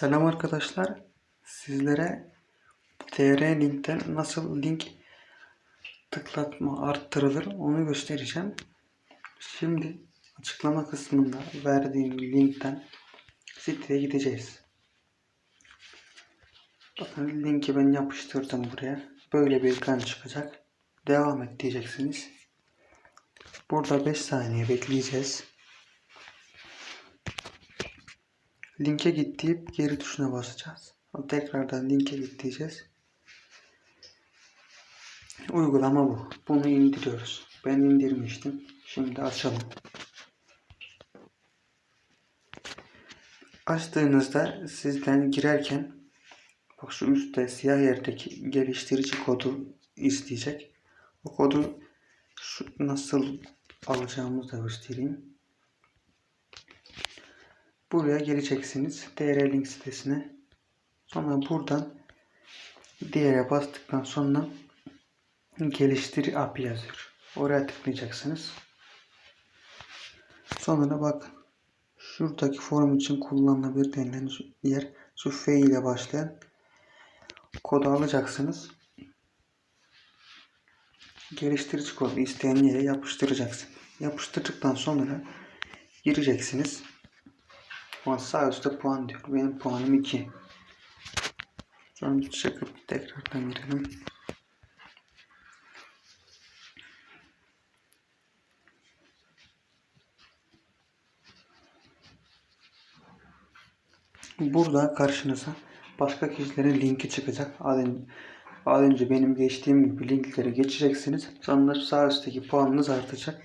Selam arkadaşlar. Sizlere TR linkten nasıl link tıklatma arttırılır onu göstereceğim. Şimdi açıklama kısmında verdiğim linkten siteye gideceğiz. Bakın linki ben yapıştırdım buraya. Böyle bir ekran çıkacak. Devam et diyeceksiniz. Burada 5 saniye bekleyeceğiz. Linke git geri tuşuna basacağız. Tekrardan linke git diyeceğiz. Uygulama bu. Bunu indiriyoruz. Ben indirmiştim. Şimdi açalım. Açtığınızda sizden girerken bak şu üstte siyah yerdeki geliştirici kodu isteyecek. O kodu şu nasıl alacağımızı da göstereyim. Buraya geleceksiniz. DR link sitesine. Sonra buradan diğere bastıktan sonra geliştir API yazıyor. Oraya tıklayacaksınız. Sonra bak şuradaki form için kullanılabilir denilen yer şu F ile başlayan kodu alacaksınız. Geliştirici kodu isteyen yere yapıştıracaksın. Yapıştırdıktan sonra gireceksiniz. Ama sağ üstte puan diyor. Benim puanım 2. Sonra çıkıp tekrardan girelim. Burada karşınıza başka kişilerin linki çıkacak. Az önce, az önce benim geçtiğim gibi linkleri geçeceksiniz. Sonra sağ üstteki puanınız artacak.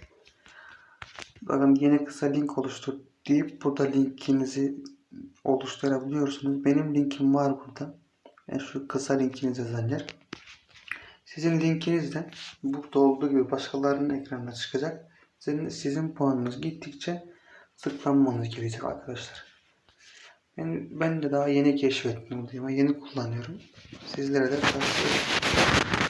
Bakın yeni kısa link oluştur deyip burada linkinizi oluşturabiliyorsunuz. Benim linkim var burada. Yani şu kısa linkiniz yazan yer. Sizin linkiniz de burada olduğu gibi başkalarının ekranına çıkacak. Sizin, sizin puanınız gittikçe tıklanmanız gerekecek arkadaşlar. Ben, ben de daha yeni keşfettim. Yeni kullanıyorum. Sizlere de tavsiye ederim.